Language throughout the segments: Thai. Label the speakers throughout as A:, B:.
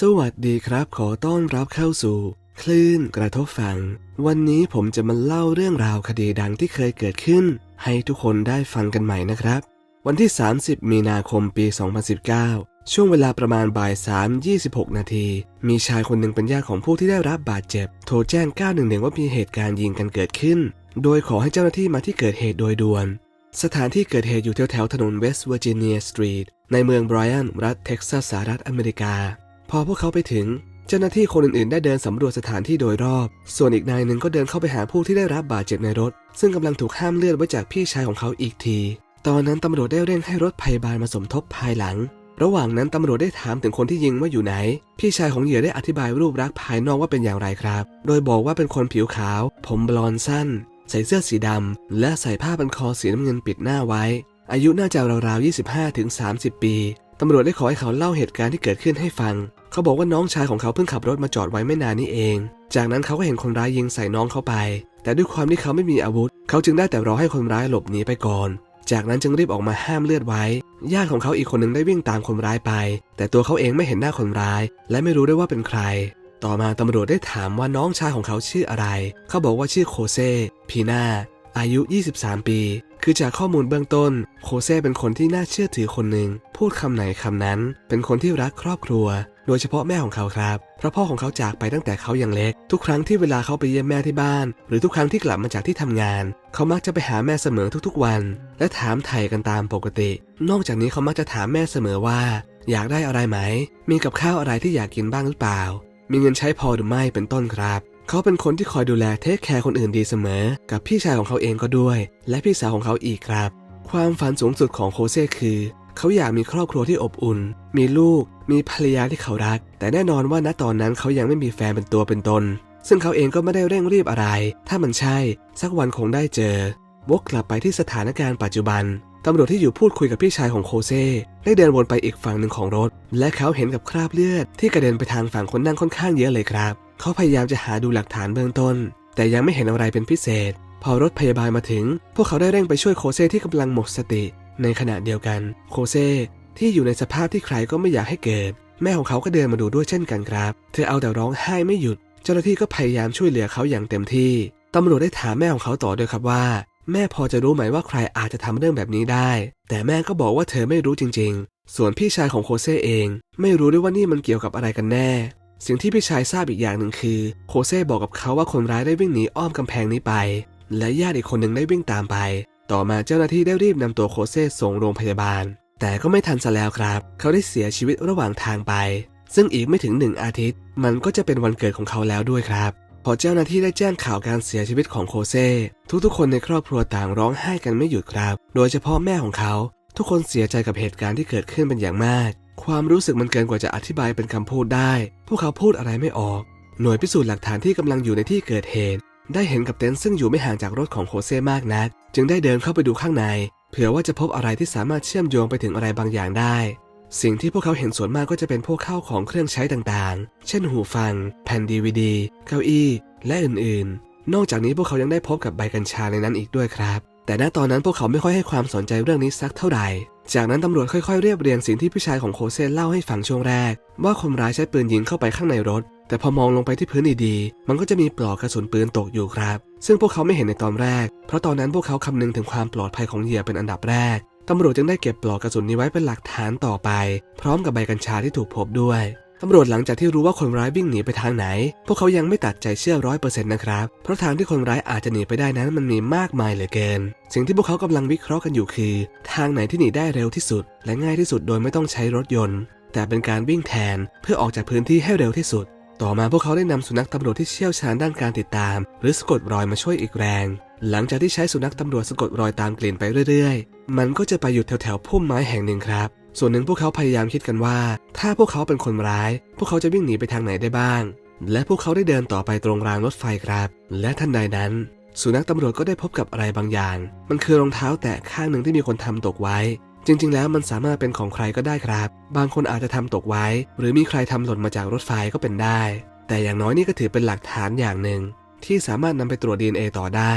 A: สวัสดีครับ ขอต้อนรับเข้าสู่ คลื่นกระทบฟังวันนี้ผมจะมาเล่าเรื่องราวคดีดังที่เคยเกิดขึ้น ให้ทุกคนได้ฟังกันใหม่นะครับ วันที่ 30 มีนาคมปี 2019 ช่วงเวลาประมาณบ่าย 3 26 นาที มีชายคนหนึ่งเป็นญาติของผู้ที่ได้รับบาดเจ็บ โทรแจ้ง 911 ว่ามีเหตุการณ์ยิงกันเกิดขึ้น โดยขอให้เจ้าหน้าที่มาที่เกิดเหตุโดยด่วน สถานที่เกิดเหตุอยู่แถวแถวถนนเวสต์เวอร์จิเนียสตรีทในเมืองไบรอันรัฐเท็กซัสสหรัฐอเมริกา พอพวกเขาไปถึง เจ้าหน้าที่คนอื่นๆ ได้เดินสำรวจสถานที่โดยรอบ ส่วนอีกนายหนึ่งก็เดินเข้าไปหาผู้ที่ได้รับบาดเจ็บในรถ ซึ่งกำลังถูกห้ามเลือดไว้จากพี่ชายของเขาอีกที ตอนนั้นตำรวจได้เร่งให้รถพยาบาลมาสมทบภายหลัง ระหว่างนั้นตำรวจได้ถามถึงคนที่ยิงว่าอยู่ไหน พี่ชายของเหยื่อได้อธิบายรูปลักษณ์ภายนอกว่าเป็นอย่างไรครับ โดยบอกว่าเป็นคนผิวขาว ผมบลอนด์สั้น ใส่เสื้อสีดำและใส่ผ้าพันคอสีน้ำเงินปิดหน้าไว้ อายุน่าจะราวๆ25ถึง30 ปีตำรวจได้ขอให้เขาเล่าเหตุการณ์ที่เกิดขึ้นให้ฟัง เขาบอกว่าน้องชายของเขาเพิ่งขับรถมาจอดไว้ไม่นานนี้เอง จากนั้นเขาก็เห็นคนร้ายยิงใส่น้องเขาไป แต่ด้วยความที่เขาไม่มีอาวุธ เขาจึงได้แต่รอให้คนร้ายหลบหนีไปก่อน จากนั้นจึงรีบออกมาห้ามเลือดไว้ ญาติของเขาอีกคนหนึ่งได้วิ่งตามคนร้ายไป แต่ตัวเขาเองไม่เห็นหน้าคนร้าย และไม่รู้ด้วยว่าเป็นใคร ต่อมาตำรวจได้ถามว่าน้องชายของเขาชื่ออะไร เขาบอกว่าชื่อโคเซพีนาอายุ 23 ปี คือจากข้อมูลเบื้องต้น โคเซ่เป็นคนที่น่าเชื่อถือคนหนึ่ง พูดคำไหนคำนั้น เป็นคนที่รักครอบครัว โดยเฉพาะแม่ของเขาครับ เพราะพ่อของเขาจากไปตั้งแต่เขายังเล็ก ทุกครั้งที่เวลาเขาไปเยี่ยมแม่ที่บ้าน หรือทุกครั้งที่กลับมาจากที่ทำงาน เขามักจะไปหาแม่เสมอทุกๆวัน และถามไถ่กันตามปกติ นอกจากนี้เขามักจะถามแม่เสมอว่า อยากได้อะไรไหม มีกับข้าวอะไรที่อยากกินบ้างหรือเปล่า มีเงินใช้พอหรือไม่เป็นต้นครับเขาเป็นคนที่คอยดูแลเทคแคร์คนอื่นดีเสมอ กับพี่ชายของเขาเองก็ด้วย และพี่สาวของเขาอีกครับ ความฝันสูงสุดของโคเซ่คือ เขาอยากมีครอบครัวที่อบอุ่น มีลูก มีภรรยาที่เขารัก แต่แน่นอนว่าณตอนนั้นเขายังไม่มีแฟนเป็นตัวเป็นตน ซึ่งเขาเองก็ไม่ได้เร่งรีบอะไร ถ้ามันใช่ สักวันคงได้เจอ วกกลับไปที่สถานการณ์ปัจจุบันตำรวจที่อยู่พูดคุยกับพี่ชายของโคเซ่ได้เดินวนไปอีกฝั่งหนึ่งของรถ และเขาเห็นกับคราบเลือดที่กระเด็นไปทางฝั่งคนนั่งค่อนข้างเยอะเลยครับ เขาพยายามจะหาดูหลักฐานเบื้องต้น แต่ยังไม่เห็นอะไรเป็นพิเศษ พอรถพยาบาลมาถึง พวกเขาได้เร่งไปช่วยโคเซ่ที่กำลังหมดสติ ในขณะเดียวกันโคเซ่ที่อยู่ในสภาพที่ใครก็ไม่อยากให้เกิด แม่ของเขาก็เดินมาดูด้วยเช่นกันครับ เธอเอาแต่ร้องไห้ไม่หยุด เจ้าหน้าที่ก็พยายามช่วยเหลือเขาอย่างเต็มที่ตำรวจได้ถามแม่ของเขาต่อด้วยครับว่า แม่พอจะรู้ไหมว่าใครอาจจะทำเรื่องแบบนี้ได้ แต่แม่ก็บอกว่าเธอไม่รู้จริง ๆ ส่วนพี่ชายของโคเซ่เอง ไม่รู้ด้วยว่านี่มันเกี่ยวกับอะไรกันแน่ สิ่งที่พี่ชายทราบอีกอย่างหนึ่งคือโคเซ่บอกกับเขาว่าคนร้ายได้วิ่งหนีอ้อมกำแพงนี้ไป และญาติอีกคนหนึ่งได้วิ่งตามไป ต่อมาเจ้าหน้าที่ได้รีบนำตัวโคเซ่ส่งโรงพยาบาล แต่ก็ไม่ทันซะแล้วครับ เขาได้เสียชีวิตระหว่างทางไป ซึ่งอีกไม่ถึงหนึ่งอาทิตย์ มันก็จะเป็นวันเกิดของเขาแล้วด้วยครับ พอเจ้าหน้าที่ได้แจ้งข่าวการเสียชีวิตของโคเซ่ทุกๆ คนในครอบครัวต่างร้องไห้กันไม่หยุดครับ โดยเฉพาะแม่ของเขา ทุกคนเสียใจกับเหตุการณ์ที่เกิดขึ้นเป็นอย่างมาก ความรู้สึกมันเกินกว่าจะอธิบายเป็นคำพูดได้ พวกเขาพูดอะไรไม่ออกหน่วยพิสูจน์หลักฐานที่กำลังอยู่ในที่เกิดเหตุ ได้เห็นกับเต็นท์ซึ่งอยู่ไม่ห่างจากรถของโคเซ่มากนัก จึงได้เดินเข้าไปดูข้างใน เผื่อว่าจะพบอะไรที่สามารถเชื่อมโยงไปถึงอะไรบางอย่างได้ สิ่งที่พวกเขาเห็นส่วนมากก็จะเป็นพวกข้าวของเครื่องใช้ต่างๆ เช่นหูฟัง แผ่นดีวดีเก้าอี้ และอื่นๆ นอกจากนี้พวกเขายังได้พบกับใบกัญชาในนั้นอีกด้วยครับ แต่ณตอนนั้นพวกเขาไม่ค่อยให้ความสนใจเรื่องนี้สักเท่าไหร่จากนั้นตำรวจค่อยๆเรียบเรียงสิ่งที่พี่ชายของโคเซ่เล่าให้ฟังช่วงแรก ว่าคนร้ายใช้ปืนยิงเข้าไปข้างในรถ แต่พอมองลงไปที่พื้นดีๆ มันก็จะมีปลอกกระสุนปืนตกอยู่ครับ ซึ่งพวกเขาไม่เห็นในตอนแรก เพราะตอนนั้นพวกเขาคำนึงถึงความปลอดภัยของเหยื่อเป็นอันดับแรก ตำรวจจึงได้เก็บปลอกกระสุนนี้ไว้เป็นหลักฐานต่อไป พร้อมกับใบกัญชาที่ถูกพบด้วยตำรวจหลังจากที่รู้ว่าคนร้ายวิ่งหนีไปทางไหน พวกเขายังไม่ตัดใจเชื่อร้อยเปอร์เซ็นต์นะครับ เพราะทางที่คนร้ายอาจจะหนีไปได้นั้นมันมีมากมายเหลือเกิน สิ่งที่พวกเขากำลังวิเคราะห์กันอยู่คือ ทางไหนที่หนีได้เร็วที่สุด และง่ายที่สุดโดยไม่ต้องใช้รถยนต์ แต่เป็นการวิ่งแทนเพื่อออกจากพื้นที่ให้เร็วที่สุด ต่อมาพวกเขาได้นำสุนัขตำรวจที่เชี่ยวชาญด้านการติดตาม หรือสะกดรอยมาช่วยอีกแรง หลังจากที่ใช้สุนัขตำรวจสะกดรอยตามกลิ่นไปเรื่อยๆ มันก็จะไปหยุดแถวๆพุ่มไม้แห่งหนึ่งครับ ส่วนหนึ่งพวกเขาพยายามคิดกันว่า ถ้าพวกเขาเป็นคนร้าย พวกเขาจะวิ่งหนีไปทางไหนได้บ้าง และพวกเขาได้เดินต่อไปตรงรางรถไฟครับ และทันใดนั้น สุนัขตำรวจก็ได้พบกับอะไรบางอย่าง มันคือรองเท้าแตะข้างหนึ่งที่มีคนทำตกไว้ จริง ๆ แล้วมันสามารถเป็นของใครก็ได้ครับ บางคนอาจจะทำตกไว้ หรือมีใครทำหล่นมาจากรถไฟก็เป็นได้ แต่อย่างน้อยนี่ก็ถือเป็นหลักฐานอย่างหนึ่ง ที่สามารถนำไปตรวจ DNA ต่อได้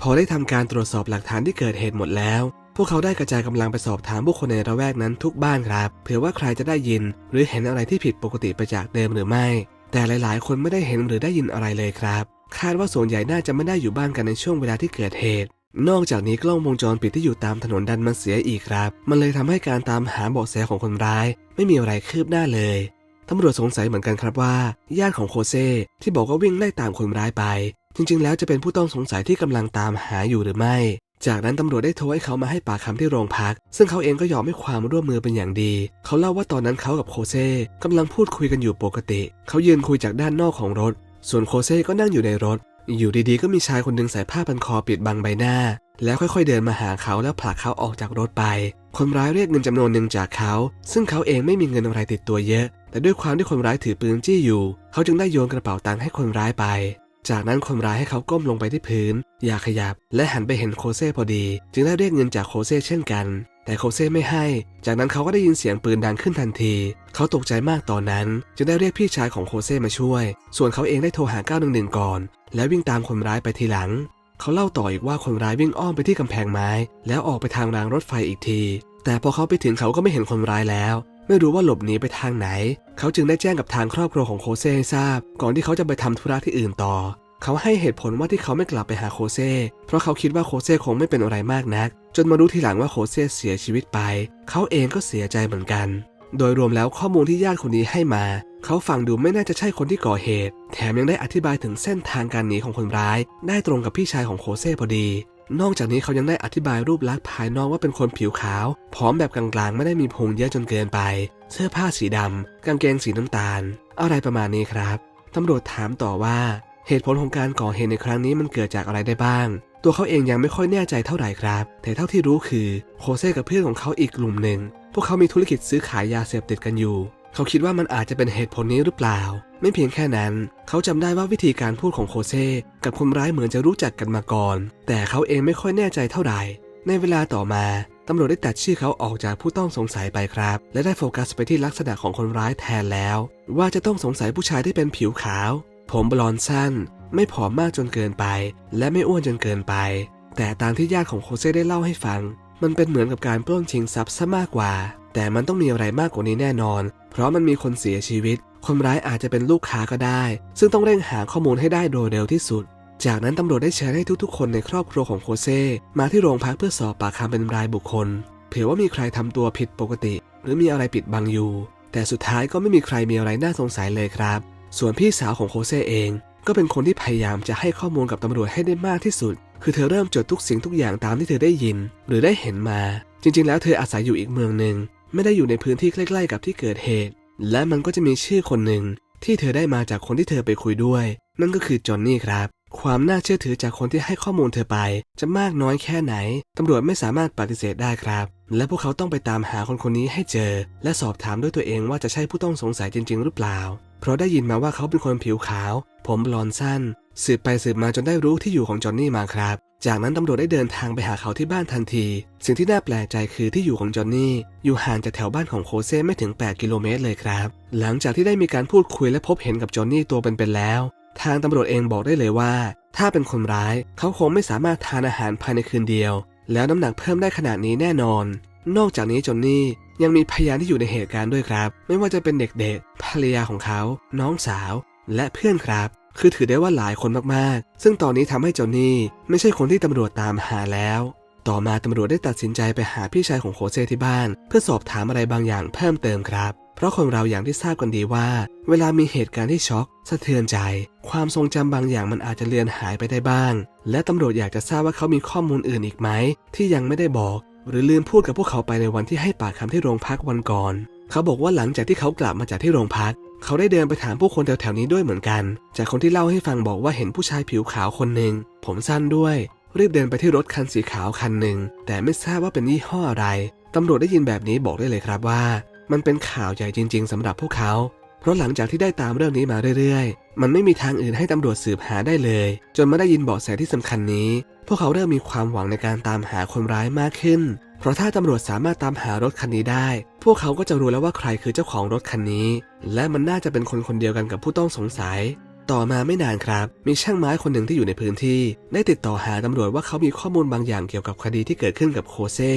A: พอได้ทำการตรวจสอบหลักฐานที่เกิดเหตุหมดแล้ว พวกเขาได้กระจายกำลังไปสอบถามผู้คนในระแวกนั้นทุกบ้านครับเผื่อว่าใครจะได้ยิน หรือเห็นอะไรที่ผิดปกติไปจากเดิมหรือไม่ แต่หลาย ๆ คนไม่ได้เห็นหรือได้ยินอะไรเลยครับ คาดว่าส่วนใหญ่น่าจะไม่ได้อยู่บ้านกันในช่วงเวลาที่เกิดเหตุ นอกจากนี้กล้องวงจรปิดที่อยู่ตามถนนดันมาเสียอีกครับ มันเลยทำให้การตามหาเบาะแสของคนร้าย ไม่มีอะไรคืบหน้าเลยตำรวจสงสัยเหมือนกันครับว่าญาติของโคเซ่ที่บอกว่าวิ่งไล่ตามคนร้ายไป จริง ๆ แล้วจะเป็นผู้ต้องสงสัยที่กำลังตามหาอยู่หรือไม่ จากนั้นตำรวจได้โทรให้เขามาให้ปากคำที่โรงพัก ซึ่งเขาเองก็ยอมให้ความร่วมมือเป็นอย่างดี เขาเล่าว่าตอนนั้นเขากับโคเซ่กำลังพูดคุยกันอยู่ปกติ เขายืนคุยจากด้านนอกของรถ ส่วนโคเซ่ก็นั่งอยู่ในรถ อยู่ดีๆ ก็มีชายคนหนึ่งใส่ผ้าพันคอปิดบังใบหน้า แล้วค่อยๆเดินมาหาเขาแล้วผลักเขาออกจากรถไป คนร้ายเรียกเงินจำนวนหนึ่งจากเขา ซึ่งเขาเองไม่มีเงินอะไรติดตัวเยอะ แต่ด้วยความที่คนร้ายถือปืนจี้อยู่ เขาจึงได้โยนกระเป๋าตังค์ให้คนร้ายไป จากนั้นคนร้ายให้เขาก้มลงไปที่พื้น อย่าขยับ และหันไปเห็นโคเซ่พอดี จึงได้เรียกเงินจากโคเซ่เช่นกัน แต่โคเซ่ไม่ให้ จากนั้นเขาก็ได้ยินเสียงปืนดังขึ้นทันที เขาตกใจมากตอนนั้น จึงได้เรียกพี่ชายของโคเซ่มาช่วย ส่วนเขาเองได้โทรหา 911 ก่อน แล้ววิ่งตามคนร้ายไปทีหลัง เขาเล่าต่ออีกว่าคนร้ายวิ่งอ้อมไปที่กำแพงไม้ แล้วออกไปทางรางรถไฟอีกที แต่พอเขาไปถึงเขาก็ไม่เห็นคนร้ายแล้ว ไม่รู้ว่าหลบหนีไปทางไหน เขาจึงได้แจ้งกับทางครอบครัวของโคเซ่ให้ทราบ ก่อนที่เขาจะไปทำธุระที่อื่นต่อเขาให้เหตุผลว่าที่เขาไม่กลับไปหาโคเซ่ เพราะเขาคิดว่าโคเซ่คงไม่เป็นอะไรมากนัก จนมารู้ทีหลังว่าโคเซ่เสียชีวิตไป เขาเองก็เสียใจเหมือนกัน โดยรวมแล้วข้อมูลที่ญาติคนนี้ให้มา เขาฟังดูไม่น่าจะใช่คนที่ก่อเหตุ แถมยังได้อธิบายถึงเส้นทางการหนีของคนร้าย ได้ตรงกับพี่ชายของโคเซ่พอดี นอกจากนี้เขายังได้อธิบายรูปลักษณ์ภายนอกว่าเป็นคนผิวขาว ผอมแบบกลางๆ ไม่ได้มีพุงเยอะจนเกินไป เสื้อผ้าสีดำกางเกงสีน้ำตาล อะไรประมาณนี้ครับตำรวจถามต่อว่าเหตุผลของการก่อเหตุในครั้งนี้มันเกิดจากอะไรได้บ้าง ตัวเขาเองยังไม่ค่อยแน่ใจเท่าไหร่ครับ แต่เท่าที่รู้คือโคเซ่กับเพื่อนของเขาอีกกลุ่มหนึ่ง พวกเขามีธุรกิจซื้อขายยาเสพติดกันอยู่ เขาคิดว่ามันอาจจะเป็นเหตุผลนี้หรือเปล่า ไม่เพียงแค่นั้น เขาจำได้ว่าวิธีการพูดของโคเซ่กับคนร้ายเหมือนจะรู้จักกันมาก่อน แต่เขาเองไม่ค่อยแน่ใจเท่าไหร่ ในเวลาต่อมาตำรวจได้ตัดชื่อเขาออกจากผู้ต้องสงสัยไปครับ และได้โฟกัสไปที่ลักษณะของคนร้ายแทนแล้ว ว่าจะต้องสงสัยผู้ชายที่เป็นผิวขาว ผมบลอนสั้น ไม่ผอมมากจนเกินไป และไม่อ้วนจนเกินไป แต่ตามที่ญาติของโคเซ่ได้เล่าให้ฟัง มันเป็นเหมือนกับการปล้นชิงทรัพย์ซะมากกว่า แต่มันต้องมีอะไรมากกว่านี้แน่นอน เพราะมันมีคนเสียชีวิต คนร้ายอาจจะเป็นลูกค้าก็ได้ ซึ่งต้องเร่งหาข้อมูลให้ได้โดยเร็วที่สุด จากนั้นตำรวจได้แชร์ให้ทุกๆ คนในครอบครัวของโคเซ่มาที่โรงพักเพื่อสอบปากคำเป็นรายบุคคลเผื่อว่ามีใครทำตัวผิดปกติ หรือมีอะไรปิดบังอยู่ แต่สุดท้ายก็ไม่มีใครมีอะไรน่าสงสัยเลยครับ ส่วนพี่สาวของโคเซ่เอง ก็เป็นคนที่พยายามจะให้ข้อมูลกับตำรวจให้ได้มากที่สุด คือเธอเริ่มจดทุกสิ่งทุกอย่างตามที่เธอได้ยิน หรือได้เห็นมา จริง ๆ แล้วเธออาศัยอยู่อีกเมืองหนึ่งไม่ได้อยู่ในพื้นที่ใกล้ ๆ กับที่เกิดเหตุ และมันก็จะมีชื่อคนหนึ่งที่เธอได้มาจากคนที่เธอไปคุยด้วย นั่นก็คือจอห์นนี่ครับ ความน่าเชื่อถือจากคนที่ให้ข้อมูลเธอไป จะมากน้อยแค่ไหน ตำรวจไม่สามารถปฏิเสธได้ครับ และพวกเขาต้องไปตามหาคนคนนี้ให้เจอ และสอบถามด้วยตัวเองว่าจะใช่ผู้ต้องสงสัยจริง ๆ หรือเปล่า เพราะได้ยินมาว่าเขาเป็นคนผิวขาว ผมบลอนสั้น สืบไปสืบมาจนได้รู้ที่อยู่ของจอห์นนี่มาครับ จากนั้นตำรวจได้เดินทางไปหาเขาที่บ้านทันที สิ่งที่น่าแปลกใจคือที่อยู่ของจอห์นนี่อยู่ห่างจากแถวบ้านของโคเซ่ไม่ถึง 8 กิโลเมตรเลยครับ หลังจากที่ได้มีการพูดคุยและพบเห็นกับจอห์นนี่ตัวเป็นๆแล้ว ทางตำรวจเองบอกได้เลยว่า ถ้าเป็นคนร้ายเขาคงไม่สามารถทานอาหารภายในคืนเดียว แล้วน้ำหนักเพิ่มได้ขนาดนี้แน่นอน นอกจากนี้จอห์นนี่ ยังมีพยานที่อยู่ในเหตุการณ์ด้วยครับ ไม่ว่าจะเป็นเด็กๆภรรยาของเขา น้องสาว และเพื่อนครับ คือถือได้ว่าหลายคนมากๆ ซึ่งตอนนี้ทำให้เจอห์นนี่ไม่ใช่คนที่ตำรวจตามหาแล้ว ต่อมาตำรวจได้ตัดสินใจไปหาพี่ชายของโคเซที่บ้าน เพื่อสอบถามอะไรบางอย่างเพิ่มเติมครับเพราะคนเราอย่างที่ทราบกันดีว่า เวลามีเหตุการณ์ที่ช็อก สะเทือนใจ ความทรงจำบางอย่างมันอาจจะเลือนหายไปได้บ้าง และตำรวจอยากจะทราบว่าเขามีข้อมูลอื่นอีกไหม ที่ยังไม่ได้บอก หรือลืมพูดกับพวกเขาไปในวันที่ให้ปากคำที่โรงพักวันก่อน เขาบอกว่าหลังจากที่เขากลับมาจากที่โรงพัก เขาได้เดินไปถามผู้คนแถวๆนี้ด้วยเหมือนกัน จากคนที่เล่าให้ฟังบอกว่าเห็นผู้ชายผิวขาวคนหนึ่งผมสั้นด้วย รีบเดินไปที่รถคันสีขาวคันหนึ่งแต่ไม่ทราบว่าเป็นยี่ห้ออะไรตำรวจได้ยินแบบนี้บอกได้เลยครับว่า มันเป็นข่าวใหญ่จริง ๆสำหรับพวกเขา เพราะหลังจากที่ได้ตามเรื่องนี้มาเรื่อยๆ มันไม่มีทางอื่นให้ตำรวจสืบหาได้เลย จนมาได้ยินเบาะแสที่สำคัญนี้ พวกเขาเริ่มมีความหวังในการตามหาคนร้ายมากขึ้น เพราะถ้าตำรวจสามารถตามหารถคันนี้ได้ พวกเขาก็จะรู้แล้วว่าใครคือเจ้าของรถคันนี้ และมันน่าจะเป็นคนคนเดียวกันกับผู้ต้องสงสัย ต่อมาไม่นานครับ มีช่างไม้คนหนึ่งที่อยู่ในพื้นที่ ได้ติดต่อหาตำรวจว่าเขามีข้อมูลบางอย่างเกี่ยวกับคดีที่เกิดขึ้นกับโคเซ่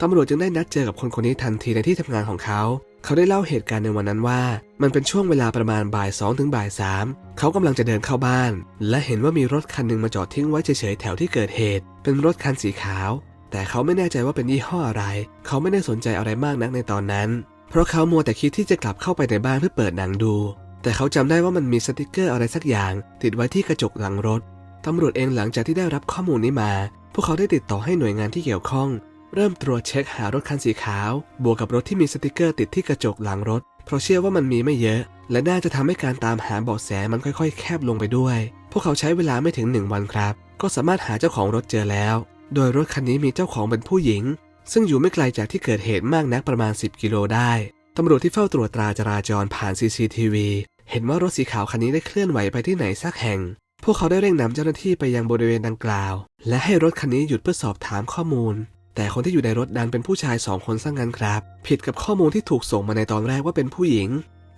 A: ตำรวจจึงได้นัดเจอกับคนคนนี้ทันทีในที่ทำงานของเขา เขาได้เล่าเหตุการณ์ในวันนั้นว่า มันเป็นช่วงเวลาประมาณบ่ายสองถึงบ่ายสามเขากำลังจะเดินเข้าบ้าน และเห็นว่ามีรถคันหนึ่งมาจอดทิ้งไว้เฉยๆแถวที่เกิดเหตุ เป็นรถคันสีขาว แต่เขาไม่แน่ใจว่าเป็นยี่ห้ออะไร เขาไม่ได้สนใจอะไรมากนักในตอนนั้น เพราะเขามัวแต่คิดที่จะกลับเข้าไปในบ้านเพื่อเปิดหนังดู แต่เขาจำได้ว่ามันมีสติกเกอร์อะไรสักอย่าง ติดไว้ที่กระจกหลังรถตำรวจเองหลังจากที่ได้รับข้อมูลนี้มา พวกเขาได้ติดต่อให้หน่วยงานที่เกี่ยวข้อง เริ่มตรวจเช็คหารถคันสีขาว บวกกับรถที่มีสติกเกอร์ติดที่กระจกหลังรถ เพราะเชื่อว่ามันมีไม่เยอะ และน่าจะทำให้การตามหาเบาะแสมันค่อยๆ แคบลงไปด้วย พวกเขาใช้เวลาไม่ถึงหนึ่งวันครับ ก็สามารถหาเจ้าของรถเจอแล้ว โดยรถคันนี้มีเจ้าของเป็นผู้หญิง ซึ่งอยู่ไม่ไกลจากที่เกิดเหตุมากนักประมาณ 10 กิโลได้ตำรวจที่เฝ้าตรวจตราจราจรผ่าน CCTV เห็นว่ารถสีขาวคันนี้ได้เคลื่อนไหวไปที่ไหนสักแห่ง พวกเขาได้เร่งนำเจ้าหน้าที่ไปยังบริเวณดังกล่าว และให้รถคันนี้หยุดเพื่อสอบถามข้อมูล แต่คนที่อยู่ในรถดันเป็นผู้ชายสองคนซะงงั้นครับ ผิดกับข้อมูลที่ถูกส่งมาในตอนแรกว่าเป็นผู้หญิง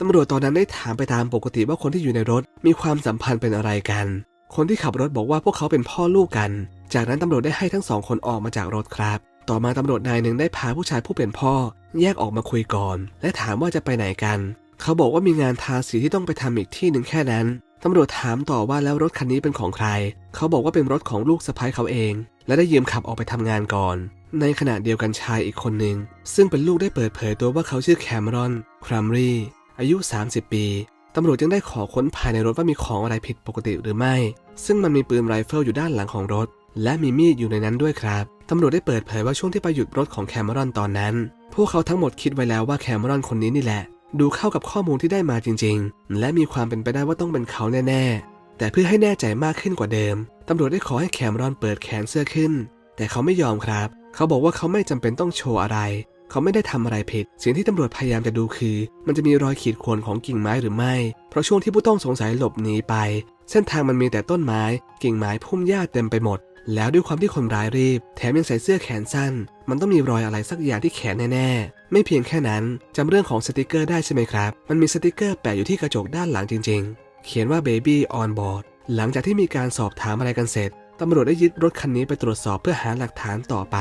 A: ตำรวจตอนนั้นได้ถามไปตามปกติว่าคนที่อยู่ในรถมีความสัมพันธ์เป็นอะไรกัน คนที่ขับรถบอกว่าพวกเขาเป็นพ่อลูกกัน จากนั้นตำรวจได้ให้ทั้งสองคนออกมาจากรถครับ ต่อมาตำรวจนายหนึ่งได้พาผู้ชายผู้เป็นพ่อ แยกออกมาคุยก่อน และถามว่าจะไปไหนกัน เขาบอกว่ามีงานทาสีที่ต้องไปทำอีกที่หนึ่งแค่นั้นตำรวจถามต่อว่าแล้วรถคันนี้เป็นของใคร เขาบอกว่าเป็นรถของลูกสะใภ้เขาเอง และได้ยืมขับออกไปทำงานก่อน ในขณะเดียวกันชายอีกคนหนึ่ง ซึ่งเป็นลูกได้เปิดเผยตัวว่าเขาชื่อแคมรอน ครัมรีอายุ 30 ปี ตำรวจจึงได้ขอค้นภายในรถว่ามีของอะไรผิดปกติหรือไม่ ซึ่งมันมีปืนไรเฟิลอยู่ด้านหลังของรถ และมีมีดอยู่ในนั้นด้วยครับ ตำรวจได้เปิดเผยว่าช่วงที่ไปหยุดรถของแคมรอนตอนนั้น พวกเขาทั้งหมดคิดไว้แล้วว่าแคมรอนคนนี้นี่แหละ ดูเข้ากับข้อมูลที่ได้มาจริง ๆ และมีความเป็นไปได้ว่าต้องเป็นเขาแน่ๆ แต่เพื่อให้แน่ใจมากขึ้นกว่าเดิม ตำรวจได้ขอให้แคมรอนเปิดแขนเสื้อขึ้น แต่เขาไม่ยอมครับ เขาบอกว่าเขาไม่จำเป็นต้องโชว์อะไร เขาไม่ได้ทำอะไรผิด สิ่งที่ตำรวจพยายามจะดูคือ มันจะมีรอยขีดข่วนของกิ่งไม้หรือไม่ เพราะช่วงที่ผู้ต้องสงสัยหลบหนีไป เส้นทางมันมีแต่ต้นไม้ กิ่งไม้พุ่มหญ้าเต็มไปหมด แล้วด้วยความที่คนร้ายรีบ แถมยังใส่เสื้อแขนสั้น มันต้องมีรอยอะไรสักอย่างที่แขนแน่ๆ ไม่เพียงแค่นั้นจำเรื่องของสติกเกอร์ได้ใช่ไหมครับ มันมีสติกเกอร์แปะอยู่ที่กระจกด้านหลังจริง ๆ เขียนว่า Baby on board หลังจากที่มีการสอบถามอะไรกันเสร็จ ตำรวจได้ยึดรถคันนี้ไปตรวจสอบเพื่อหาหลักฐานต่อไป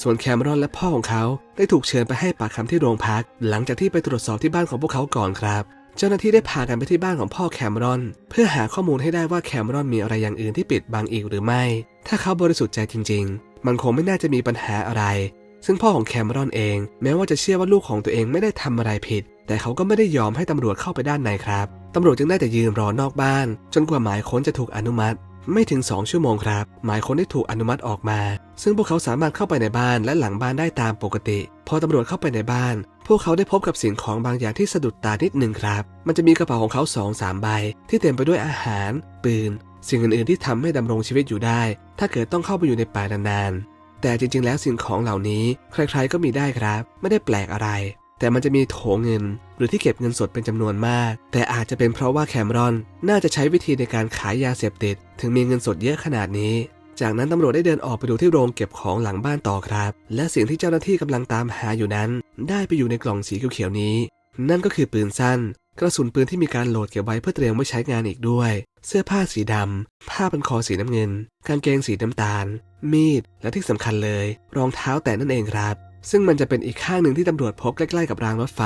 A: ส่วนแคมรอนและพ่อของเขาได้ถูกเชิญไปให้ปากคำที่โรงพัก หลังจากที่ไปตรวจสอบที่บ้านของพวกเขาก่อนครับ เจ้าหน้าที่ได้พากันไปที่บ้านของพ่อแคมรอน เพื่อหาข้อมูลให้ได้ว่าแคมรอนมีอะไรอย่างอื่นที่ปิดบังอีกหรือไม่ ถ้าเขาบริสุทธิ์ใจจริง ๆ มันคงไม่น่าจะมีปัญหาอะไร ซึ่งพ่อของแคมรอนเอง แม้ว่าจะเชื่อว่าลูกของตัวเองไม่ได้ทำอะไรผิด แต่เขาก็ไม่ได้ยอมให้ตำรวจเข้าไปด้านในครับตำรวจจึงได้แต่ยืนรอนอกบ้าน จนกว่าหมายค้นจะถูกอนุมัติ ไม่ถึง 2 ชั่วโมงครับ หมายค้นได้ถูกอนุมัติออกมา ซึ่งพวกเขาสามารถเข้าไปในบ้านและหลังบ้านได้ตามปกติ พอตำรวจเข้าไปในบ้าน พวกเขาได้พบกับสิ่งของบางอย่างที่สะดุดตานิดหนึ่งครับ มันจะมีกระเป๋าของเขา2อสามใบ ที่เต็มไปด้วยอาหาร ปืน สิ่งอื่นๆที่ทำให้ดำรงชีวิตอยู่ได้ ถ้าเกิดต้องเข้าไปอยู่ในป่านานๆแต่จริงๆ แล้วสิ่งของเหล่านี้ ใครๆก็มีได้ครับ ไม่ได้แปลกอะไร แต่มันจะมีโถเงิน หรือที่เก็บเงินสดเป็นจำนวนมาก แต่อาจจะเป็นเพราะว่าแคมรอน น่าจะใช้วิธีในการขายยาเสพติด ถึงมีเงินสดเยอะขนาดนี้ จากนั้นตำรวจได้เดินออกไปดูที่โรงเก็บของหลังบ้านต่อครับ และสิ่งที่เจ้าหน้าที่กำลังตามหาอยู่นั้น ได้ไปอยู่ในกล่องสีเขียวๆนี้ นั่นก็คือปืนสั้น กระสุนปืนที่มีการโหลดเก็บไว้เพื่อเตรียมไว้ใช้งานอีกด้วย เสื้อผ้าสีดำผ้าพันคอสีน้ำเงิน กางเกงสีน้ำตาล มีด และที่สำคัญเลย รองเท้าแตะนั่นเองครับ ซึ่งมันจะเป็นอีกข้างหนึ่งที่ตำรวจพบใกล้ๆกับรางรถไฟ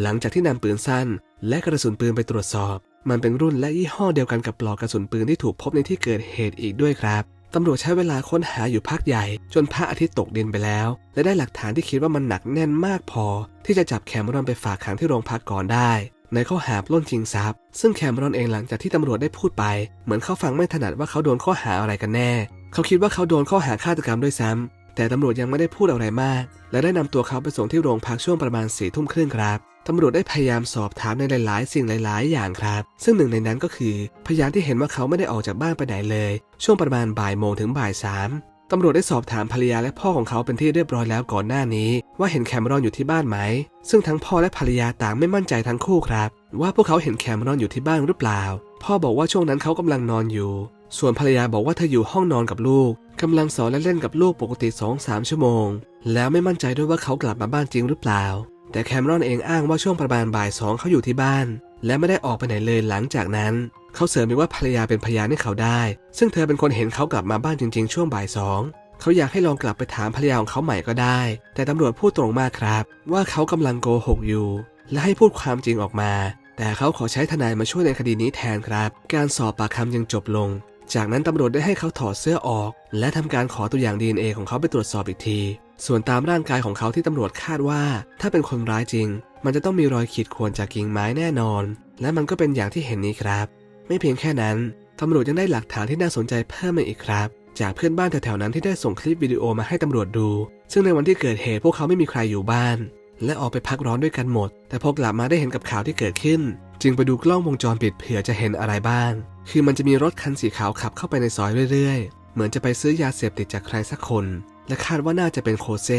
A: หลังจากที่นำปืนสั้น และกระสุนปืนไปตรวจสอบ มันเป็นรุ่นและยี่ห้อเดียวกันกับปลอกกระสุนปืนที่ถูกพบในที่เกิดเหตุอีกด้วยครับตำรวจใช้เวลาค้นหาอยู่พักใหญ่ จนพระอาทิตย์ตกดินไปแล้ว และได้หลักฐานที่คิดว่ามันหนักแน่นมากพอ ที่จะจับแคมรอนไปฝากขังที่โรงพักก่อนได้ ในข้อหาปล้นชิงทรัพย์ ซึ่งแคมรอนเองหลังจากที่ตำรวจได้พูดไป เหมือนเขาฟังไม่ถนัดว่าเขาโดนข้อหาอะไรกันแน่ เขาคิดว่าเขาโดนข้อหาฆาตกรรมด้วยซ้ำ แต่ตำรวจยังไม่ได้พูดอะไรมาก และได้นำตัวเขาไปส่งที่โรงพักช่วงประมาณสี่ทุ่มครึ่งครับตำรวจได้พยายามสอบถามในหลาย ๆ สิ่งหลาย ๆ อย่างครับ ซึ่งหนึ่งในนั้นก็คือ พยานที่เห็นว่าเขาไม่ได้ออกจากบ้านไปไหนเลย ช่วงประมาณบ่ายโมงถึงบ่ายสามตำรวจได้สอบถามภรรยาและพ่อของเขาเป็นที่เรียบร้อยแล้วก่อนหน้านี้ ว่าเห็นแคมรอนอยู่ที่บ้านไหม ซึ่งทั้งพ่อและภรรยาต่างไม่มั่นใจทั้งคู่ครับ ว่าพวกเขาเห็นแคมรอนอยู่ที่บ้านหรือเปล่า พ่อบอกว่าช่วงนั้นเขากำลังนอนอยู่ ส่วนภรรยาบอกว่าเธออยู่ห้องนอนกับลูก กำลังสอนและเล่นกับลูกปกติ 2-3 ชั่วโมง แล้วไม่มั่นใจด้วยว่าเขากลับมาบ้านจริงหรือเปล่า แต่แคมรอนเองอ้างว่าช่วงประมาณบ่ายสองเขาอยู่ที่บ้าน และไม่ได้ออกไปไหนเลยหลังจากนั้น เขาเสริมอีกว่าภรรยาเป็นพยานให้เขาได้ ซึ่งเธอเป็นคนเห็นเขากลับมาบ้านจริงๆ ช่วงบ่ายสองเขาอยากให้ลองกลับไปถามภรรยาของเขาใหม่ก็ได้ แต่ตำรวจพูดตรงมากครับ ว่าเขากำลังโกหกอยู่ และให้พูดความจริงออกมา แต่เขาขอใช้ทนายมาช่วยในคดีนี้แทนครับ การสอบปากคำยังจบลง จากนั้นตำรวจได้ให้เขาถอดเสื้อออก และทำการขอตัวอย่าง DNA ของเขาไปตรวจสอบอีกที ส่วนตามร่างกายของเขาที่ตำรวจคาดว่า ถ้าเป็นคนร้ายจริง มันจะต้องมีรอยขีดข่วนจากกิ่งไม้แน่นอน และมันก็เป็นอย่างที่เห็นนี้ครับ ไม่เพียงแค่นั้นตำรวจยังได้หลักฐานที่น่าสนใจเพิ่มมาอีกครับ จากเพื่อนบ้านแถวๆนั้นที่ได้ส่งคลิปวิดีโอมาให้ตำรวจดู ซึ่งในวันที่เกิดเหตุพวกเขาไม่มีใครอยู่บ้าน และออกไปพักร้อนด้วยกันหมด แต่พอกลับมาได้เห็นกับข่าวที่เกิดขึ้น จึงไปดูกล้องวงจรปิดเผื่อจะเห็นอะไรบ้าง คือมันจะมีรถคันสีขาวขับเข้าไปในซอยเรื่อยๆ เหมือนจะไปซื้อยาเสพติดจากใครสักคน และคาดว่าน่าจะเป็นโคเซ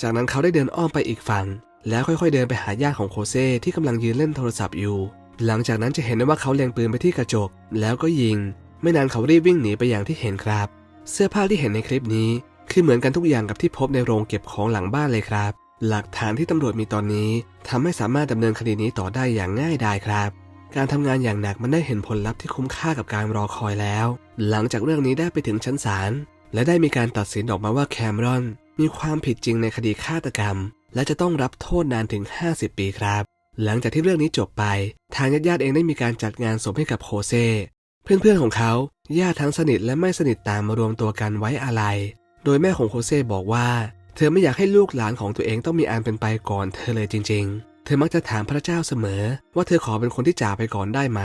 A: จากนั้นเขาได้เดินอ้อมไปอีกฝั่ง แล้วค่อยๆเดินไปหาญาติของโคเซที่กำลังยืนเล่นโทรศัพท์อยู่ หลังจากนั้นจะเห็นได้ว่าเขาเล็งปืนไปที่กระจก แล้วก็ยิง ไม่นานเขารีบวิ่งหนีไปอย่างที่เห็นครับ เสื้อผ้าที่เห็นในคลิปนี้ คือเหมือนกันทุกอย่างกับที่พบในโรงเก็บของหลังบ้านเลยครับ หลักฐานที่ตำรวจมีตอนนี้ทำให้สามารถดำเนินคดีนี้ต่อได้อย่างง่ายดายครับ การทำงานอย่างหนักมันได้เห็นผลลัพธ์ที่คุ้มค่ากับการรอคอยแล้ว หลังจากเรื่องนี้ได้ไปถึงชั้นศาลและได้มีการตัดสินออกมาว่าแคมรอน มีความผิดจริงในคดีฆาตกรรม และจะต้องรับโทษนานถึง 50 ปีครับ หลังจากที่เรื่องนี้จบไป ทางญาติๆเองได้มีการจัดงานศพให้กับโคเซเพื่อนๆของเขาญาติทั้งสนิทและไม่สนิทตามมารวมตัวกันไว้อาลัย โดยแม่ของโคเซบอกว่า เธอไม่อยากให้ลูกหลานของตัวเองต้องมีอันเป็นไปก่อนเธอเลยจริง ๆ เธอมักจะถามพระเจ้าเสมอ ว่าเธอขอเป็นคนที่จากไปก่อนได้ไหม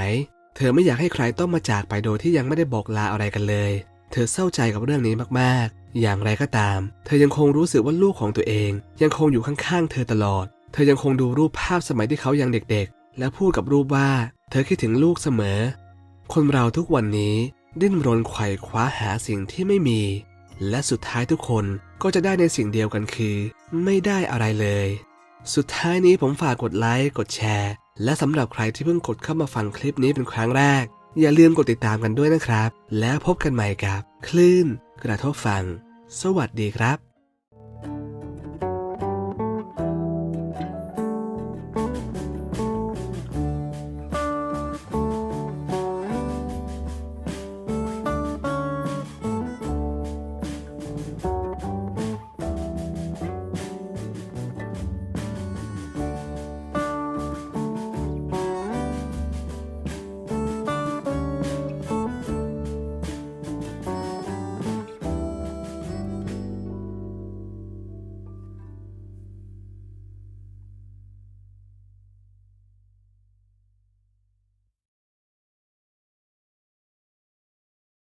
A: เธอไม่อยากให้ใครต้องมาจากไปโดยที่ยังไม่ได้บอกลาอะไรกันเลย เธอเศร้าใจกับเรื่องนี้มากๆ อย่างไรก็ตาม เธอยังคงรู้สึกว่าลูกของตัวเอง ยังคงอยู่ข้างๆ เธอตลอด เธอยังคงดูรูปภาพสมัยที่เขายังเด็กๆ และพูดกับรูปว่า เธอคิดถึงลูกเสมอ คนเราทุกวันนี้ดิ้นรนไขว่คว้าหาสิ่งที่ไม่มี และสุดท้ายทุกคนก็จะได้ในสิ่งเดียวกันคือ ไม่ได้อะไรเลย สุดท้ายนี้ผมฝากกดไลค์กดแชร์ และสำหรับใครที่เพิ่งกดเข้ามาฟังคลิปนี้เป็นครั้งแรก อย่าลืมกดติดตามกันด้วยนะครับ แล้วพบกันใหม่กับ คลื่น กระทบฟัง สวัสดีครับ